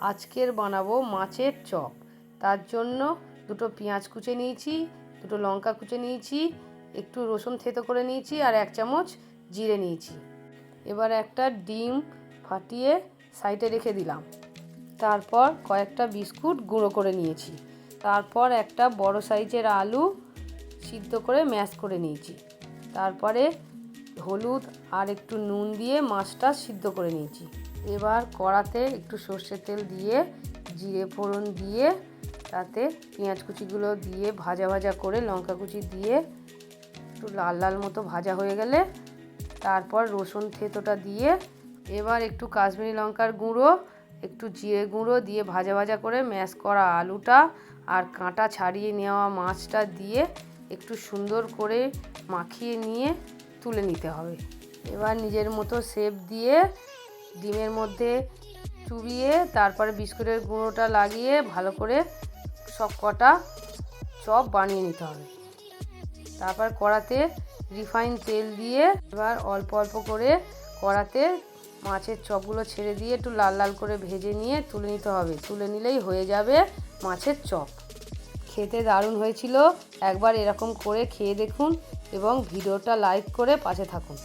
আজকের বানাবো মাছের চপ। তার জন্য দুটো পেঁয়াজ কুচে নিয়েছি, দুটো লঙ্কা কুচে নিয়েছি, একটু রসুন থেতো করে নিয়েছি আর এক চামচ জিরে নিয়েছি। এবার একটা ডিম ফাটিয়ে সাইডে রেখে দিলাম। তারপর কয়েকটা বিস্কুট গুঁড়ো করে নিয়েছি। তারপর একটা বড় সাইজের আলু সিদ্ধ করে ম্যাশ করে নিয়েছি। তারপরে হলুদ আর একটু নুন দিয়ে মাছটা সিদ্ধ করে নিয়েছি। এবার কড়াতে একটু সর্ষের তেল দিয়ে, জিরে ফোড়ন দিয়ে, তাতে পেঁয়াজ কুচিগুলো দিয়ে ভাজা ভাজা করে, লঙ্কা কুচি দিয়ে একটু লাল লাল মতো ভাজা হয়ে গেলে, তারপর রসুন থেতোটা দিয়ে এবার একটু কাশ্মীরি লঙ্কার গুঁড়ো, একটু জিরে গুঁড়ো দিয়ে ভাজা ভাজা করে ম্যাশ করা আলুটা আর কাঁটা ছাড়িয়ে নেওয়া মাছটা দিয়ে একটু সুন্দর করে মাখিয়ে নিয়ে তুলে নিতে হবে। এবার নিজের মতো সেপ দিয়ে ডিমের মধ্যে চুবিয়ে, তারপরে বিস্কুটের গুঁড়োটা লাগিয়ে ভালো করে সব কটা চপ বানিয়ে নিতে হবে। তারপর কড়াতে রিফাইন তেল দিয়ে এবার অল্প অল্প করে কড়াতে মাছের চপগুলো ছেড়ে দিয়ে একটু লাল লাল করে ভেজে নিয়ে তুলে নিতে হবে। তুলে নিলেই হয়ে যাবে মাছের চপ। খেতে দারুণ হয়েছিল। একবার এরকম করে খেয়ে দেখুন এবং ভিডিওটা লাইক করে পাশে থাকুন।